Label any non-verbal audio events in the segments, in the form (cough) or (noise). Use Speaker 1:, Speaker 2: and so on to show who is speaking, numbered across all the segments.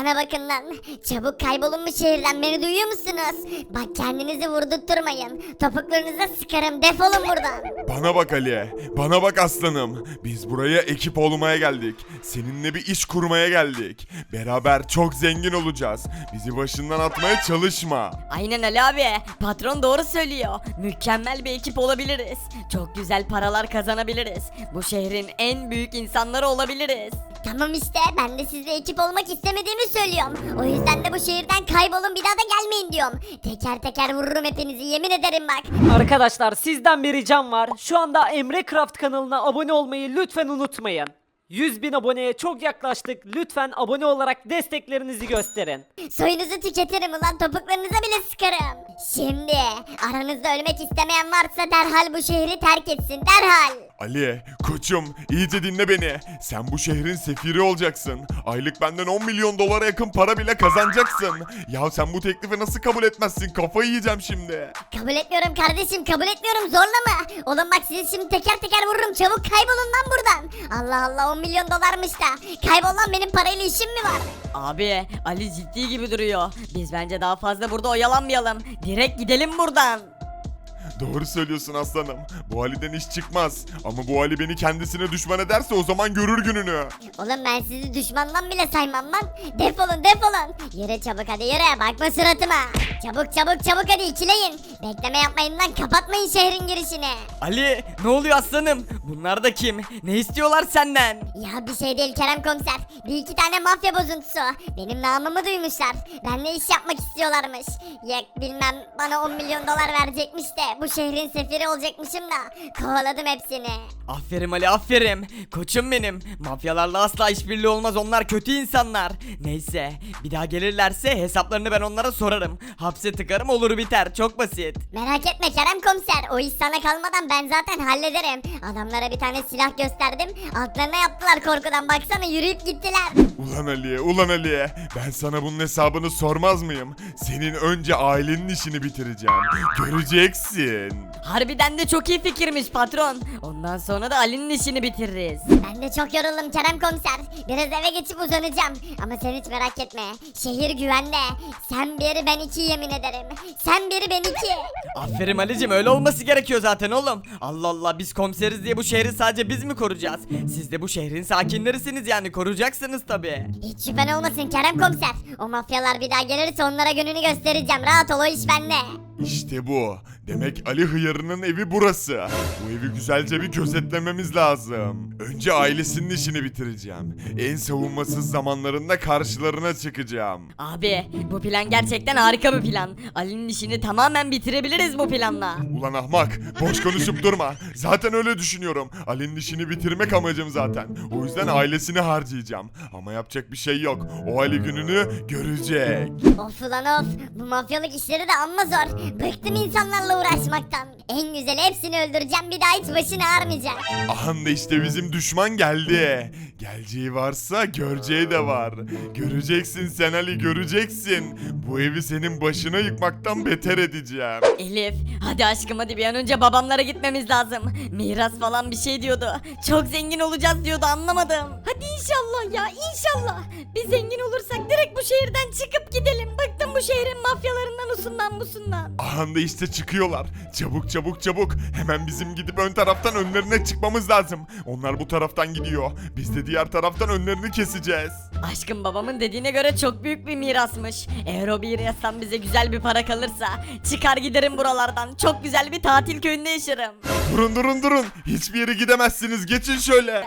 Speaker 1: Bana bakın lan. Çabuk kaybolun bu şehirden beni duyuyor musunuz? Bak kendinizi vurdurtturmayın. Topuklarınıza sıkarım defolun buradan.
Speaker 2: Bana bak Ali, bana bak aslanım. Biz buraya ekip olmaya geldik. Seninle bir iş kurmaya geldik. Beraber çok zengin olacağız. Bizi başından atmaya çalışma.
Speaker 3: Aynen Ali abi. Patron doğru söylüyor. Mükemmel bir ekip olabiliriz. Çok güzel paralar kazanabiliriz. Bu şehrin en büyük insanları olabiliriz.
Speaker 1: Tamam işte ben de sizle ekip olmak istemediğimi söylüyorum. O yüzden de bu şehirden kaybolun bir daha da gelmeyin diyorum. Teker teker vururum hepinizi yemin ederim bak.
Speaker 4: Arkadaşlar sizden bir ricam var. Şu anda Emre Craft kanalına abone olmayı lütfen unutmayın. 100 bin aboneye çok yaklaştık. Lütfen abone olarak desteklerinizi gösterin.
Speaker 1: Soyunuzu tüketirim ulan topuklarınıza bile sıkarım. Şimdi aranızda ölmek istemeyen varsa derhal bu şehri terk etsin derhal.
Speaker 2: Ali, koçum iyice dinle beni. Sen bu şehrin sefiri olacaksın. Aylık benden 10 milyon dolara yakın para bile kazanacaksın. Ya sen bu teklifi nasıl kabul etmezsin? Kafayı yiyeceğim şimdi.
Speaker 1: Kabul etmiyorum kardeşim kabul etmiyorum zorlama. Oğlum bak sizi şimdi teker teker vururum çabuk kaybolun lan buradan. Allah Allah 10 milyon dolarmış da. Kaybol lan benim parayla işim mi var?
Speaker 3: Abi Ali ciddi gibi duruyor. Biz bence daha fazla burada oyalanmayalım. Direkt gidelim buradan.
Speaker 2: Doğru söylüyorsun aslanım. Bu Ali'den iş çıkmaz. Ama bu Ali beni kendisine düşman ederse o zaman görür gününü.
Speaker 1: Oğlum ben sizi düşmandan bile saymam lan. Defolun defolun. Yürü çabuk hadi yürü bakma suratıma. Çabuk çabuk çabuk hadi ikileyin. Bekleme yapmayın lan kapatmayın şehrin girişini.
Speaker 3: Ali ne oluyor aslanım? Bunlar da kim? Ne istiyorlar senden?
Speaker 1: Ya bir şey değil Kerem komiser. Bir iki tane mafya bozuntusu. Benim namımı duymuşlar. Benimle iş yapmak istiyorlarmış. Ya bilmem bana 10 milyon dolar verecekmiş de bu şehrin sefiri olacakmışım da kovaladım hepsini.
Speaker 3: Aferin Ali aferin. Koçum benim. Mafyalarla asla işbirliği olmaz onlar kötü insanlar. Neyse bir daha gelirlerse hesaplarını ben onlara sorarım. Hapse tıkarım olur biter çok basit.
Speaker 1: Merak etme Kerem komiser. O iş sana kalmadan ben zaten hallederim. Adamlara bir tane silah gösterdim. Altlarına yaptılar korkudan. Baksana yürüyüp gittiler.
Speaker 2: Ulan Ali, ulan Ali. Ben sana bunun hesabını sormaz mıyım? Senin önce ailenin işini bitireceğim. Göreceksin.
Speaker 3: Harbiden de çok iyi fikirmiş patron. Ondan sonra da Ali'nin işini bitiririz.
Speaker 1: Ben de çok yoruldum Kerem komiser. Biraz eve geçip uzanacağım. Ama sen hiç merak etme. Şehir güvende. Sen bir ben iki yemin ederim. Sen bir ben iki.
Speaker 3: Aferin Ali'cim öyle olması gerekiyor zaten oğlum. Allah Allah biz komiseriz diye bu şehri sadece biz mi koruyacağız? Siz de bu şehrin sakinlerisiniz yani koruyacaksınız tabi.
Speaker 1: Hiç şüphen olmasın Kerem komiser. O mafyalar bir daha gelirse onlara gününü göstereceğim. Rahat ol o iş bende.
Speaker 2: İşte bu. Demek Ali Hıyarı'nın evi burası. Bu evi güzelce bir gözetlememiz lazım. Önce ailesinin işini bitireceğim. En savunmasız zamanlarında karşılarına çıkacağım.
Speaker 3: Abi bu plan gerçekten harika bir plan. Ali'nin işini tamamen bitirebiliriz bu planla.
Speaker 2: Ulan ahmak, boş konuşup durma. Zaten öyle düşünüyorum. Ali'nin işini bitirmek amacım zaten. O yüzden ailesini harcayacağım. Ama yapacak bir şey yok. O Ali gününü görecek.
Speaker 1: Of ulan of. Bu mafyalık işleri de amma zor. Bıktım insanlarla uğraşmaktan. En güzeli hepsini öldüreceğim. Bir daha hiç başını ağrmayacak.
Speaker 2: Ahanda işte bizim düşman geldi. Geleceği varsa göreceği de var. Göreceksin sen Ali göreceksin. Bu evi senin başına yıkmaktan beter edeceğim.
Speaker 3: Elif hadi aşkım hadi bir an önce babamlara gitmemiz lazım. Miras falan bir şey diyordu. Çok zengin olacağız diyordu anlamadım. Hadi inşallah ya inşallah. Biz zengin olursak direkt bu şehirden çıkıp gidelim. Bu şehrin mafyalarından usundan busundan.
Speaker 2: Ahanda işte çıkıyorlar. Çabuk çabuk çabuk. Hemen bizim gidip ön taraftan önlerine çıkmamız lazım. Onlar bu taraftan gidiyor. Biz de diğer taraftan önlerini keseceğiz.
Speaker 3: Aşkım babamın dediğine göre çok büyük bir mirasmış. Eğer o mirastan bize güzel bir para kalırsa çıkar giderim buralardan. Çok güzel bir tatil köyünde yaşarım.
Speaker 2: Durun durun durun. Hiçbir yere gidemezsiniz. Geçin şöyle.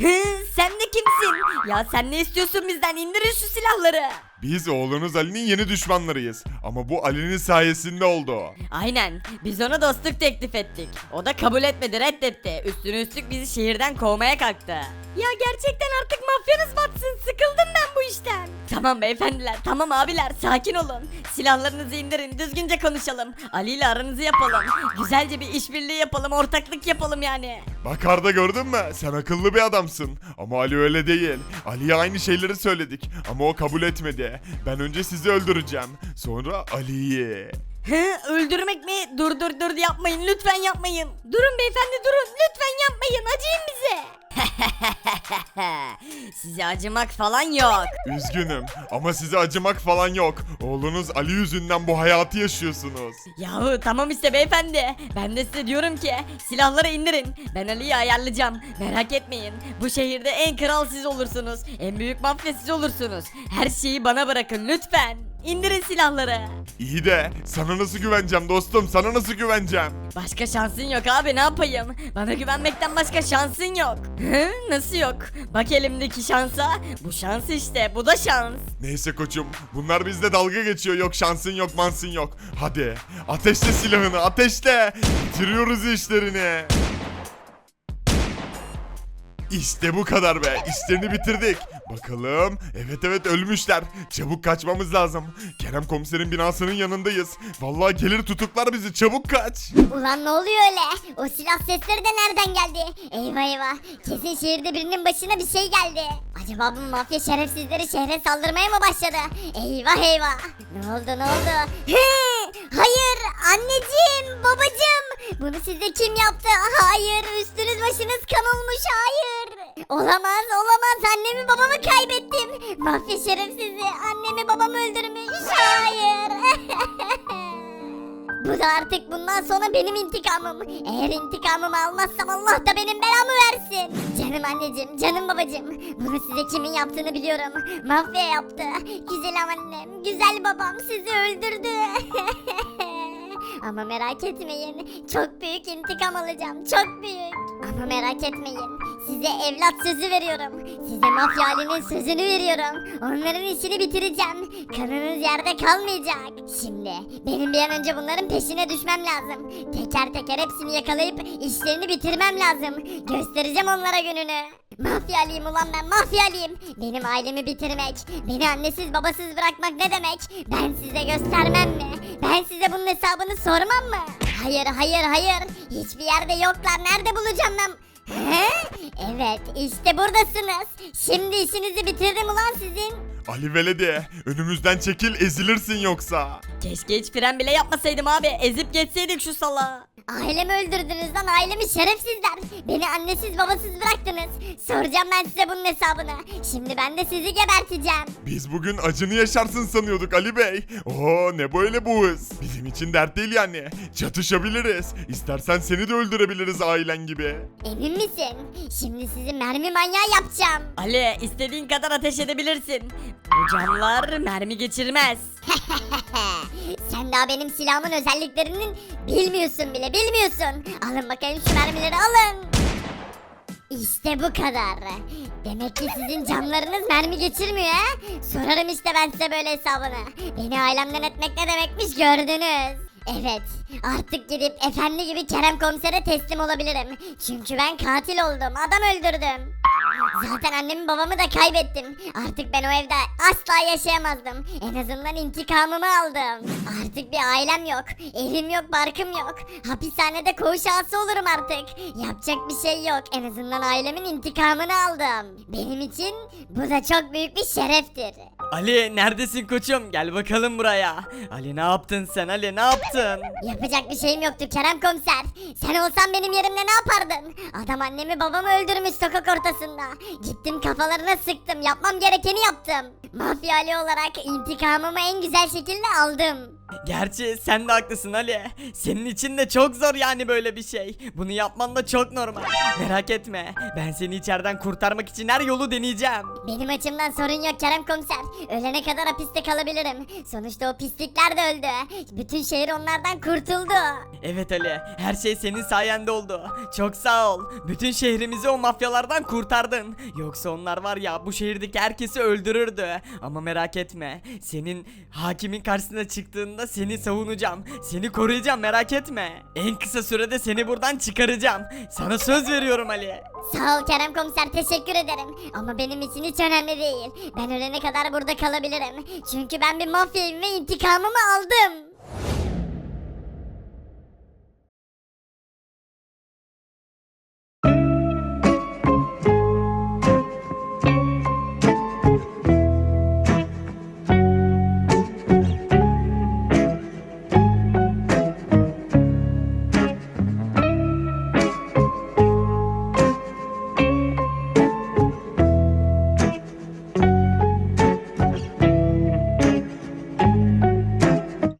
Speaker 3: Hı, sen de kimsin? Ya sen ne istiyorsun bizden? İndirin şu silahları.
Speaker 2: Biz oğlunuz Ali'nin yeni düşmanlarıyız. Ama bu Ali'nin sayesinde oldu.
Speaker 3: Aynen. Biz ona dostluk teklif ettik. O da kabul etmedi, reddetti. Üstüne üstlük bizi şehirden kovmaya kalktı. Ya gerçekten artık mafyanız batsın. Sıkıldım ben bu işten. Tamam beyefendiler, tamam abiler. Sakin olun. Silahlarınızı indirin, düzgünce konuşalım. Ali ile aranızı yapalım. Güzelce bir işbirliği yapalım, ortaklık yapalım yani.
Speaker 2: Bak Arda gördün mü? Sen akıllı bir adamsın. Ama Ali öyle değil. Ali'ye aynı şeyleri söyledik. Ama o kabul etmedi. (laughs) Ben önce sizi öldüreceğim. Sonra Ali'yi.
Speaker 3: Hı, öldürmek mi? Dur dur dur yapmayın lütfen yapmayın. Durun beyefendi durun lütfen yapmayın acıyın bize. (laughs) Size acımak falan yok.
Speaker 2: Üzgünüm ama size acımak falan yok. Oğlunuz Ali yüzünden bu hayatı yaşıyorsunuz.
Speaker 3: Yahu tamam işte beyefendi. Ben de size diyorum ki silahları indirin. Ben Ali'yi ayarlayacağım. Merak etmeyin. Bu şehirde en kral siz olursunuz. En büyük mafya siz olursunuz. Her şeyi bana bırakın lütfen. İndirin silahları.
Speaker 2: İyi de sana nasıl güveneceğim dostum sana nasıl güveneceğim?
Speaker 3: Başka şansın yok abi ne yapayım? Bana güvenmekten başka şansın yok. Hı? Nasıl yok? Bak elimdeki şansa. Bu şans işte bu da şans.
Speaker 2: Neyse koçum bunlar bizde dalga geçiyor yok şansın yok mansın yok. Hadi ateşle silahını ateşle. Bitiriyoruz işlerini. İşte bu kadar be. İşlerini bitirdik. Bakalım. Evet evet ölmüşler. Çabuk kaçmamız lazım. Kerem komiserin binasının yanındayız. Vallahi gelir tutuklar bizi. Çabuk kaç.
Speaker 1: Ulan ne oluyor öyle? O silah sesleri de nereden geldi? Eyvah eyvah. Kesin şehirde birinin başına bir şey geldi. Acaba bu mafya şerefsizleri şehre saldırmaya mı başladı? Eyvah eyvah. Ne oldu ne oldu? Hayır anneciğim babacığım. Bunu size kim yaptı? Hayır üstünüz başınız kan olmuş hayır. Olamaz olamaz annemi babamı kaybettim. Mafya şerefsizi annemi babamı öldürmüş. Hayır. (laughs) Bu da artık bundan sonra benim intikamım. Eğer intikamımı almazsam Allah da benim belamı versin. Canım anneciğim, canım babacığım. Bunu size kimin yaptığını biliyorum. Mafya yaptı. Güzel annem, güzel babam sizi öldürdü. (laughs) Ama merak etmeyin. Çok büyük intikam alacağım. Çok büyük. Ama merak etmeyin. Size evlat sözü veriyorum. Size mafya halinin sözünü veriyorum. Onların işini bitireceğim. Kanınız yerde kalmayacak. Şimdi benim bir an önce bunların peşine düşmem lazım. Teker teker hepsini yakalayıp işlerini bitirmem lazım. Göstereceğim onlara gününü. Mafyalıyım ulan ben mafyalıyım. Benim ailemi bitirmek, beni annesiz babasız bırakmak ne demek? Ben size göstermem mi? Ben size bunun hesabını sormam mı? Hayır hayır hayır. Hiçbir yerde yoklar. Nerede bulacağım ben? He? Evet işte buradasınız. Şimdi işinizi bitirdim ulan sizin.
Speaker 2: Ali Veledi önümüzden çekil ezilirsin yoksa.
Speaker 3: Keşke hiç fren bile yapmasaydım abi. Ezip geçseydik şu salağı.
Speaker 1: Ailemi öldürdünüz lan ailemi şerefsizler. Beni annesiz babasız bıraktınız. Soracağım ben size bunun hesabını. Şimdi ben de sizi geberteceğim.
Speaker 2: Biz bugün acını yaşarsın sanıyorduk Ali Bey. Oo ne böyle bu hız. Bizim için dert değil yani. Çatışabiliriz. İstersen seni de öldürebiliriz ailen gibi.
Speaker 1: Emin misin? Şimdi sizi mermi manyağı yapacağım.
Speaker 3: Ali istediğin kadar ateş edebilirsin. Bu camlar mermi geçirmez. (laughs)
Speaker 1: Sen daha benim silahımın özelliklerini bilmiyorsun bile bilmiyorsun. Alın bakayım şu mermileri alın. İşte bu kadar. Demek ki sizin camlarınız mermi geçirmiyor ha? Sorarım işte ben size böyle hesabını. Beni ailemden etmek ne demekmiş gördünüz. Evet, artık gidip efendi gibi Kerem komisere teslim olabilirim. Çünkü ben katil oldum, adam öldürdüm. Zaten annemi babamı da kaybettim. Artık ben o evde asla yaşayamazdım. En azından intikamımı aldım. Artık bir ailem yok. Evim yok, barkım yok. Hapishanede koğuş ağası olurum artık. Yapacak bir şey yok. En azından ailemin intikamını aldım. Benim için bu da çok büyük bir şereftir.
Speaker 5: Ali neredesin koçum? Gel bakalım buraya. Ali ne yaptın sen Ali ne yaptın?
Speaker 1: Yapacak bir şeyim yoktu Kerem komiser. Sen olsan benim yerimde ne yapardın? Adam annemi babamı öldürmüş sokak ortasında. Gittim kafalarına sıktım. Yapmam gerekeni yaptım. Mafya Ali olarak intikamımı en güzel şekilde aldım.
Speaker 5: Gerçi sen de haklısın Ali. Senin için de çok zor yani böyle bir şey. Bunu yapman da çok normal. Merak etme. Ben seni içeriden kurtarmak için her yolu deneyeceğim.
Speaker 1: Benim açımdan sorun yok Kerem komiser. Ölene kadar hapiste kalabilirim. Sonuçta o pislikler de öldü. Bütün şehir onlardan kurtuldu.
Speaker 5: Evet Ali, her şey senin sayende oldu. Çok sağ ol. Bütün şehrimizi o mafyalardan kurtardın. Yoksa onlar var ya bu şehirdeki herkesi öldürürdü. Ama merak etme. Senin hakimin karşısına çıktığında seni savunacağım. Seni koruyacağım merak etme. En kısa sürede seni buradan çıkaracağım. Sana söz veriyorum Ali.
Speaker 1: Sağ ol Kerem komiser teşekkür ederim. Ama benim için hiç önemli değil. Ben ölene kadar burada kalabilirim. Çünkü ben bir mafyayım ve intikamımı aldım.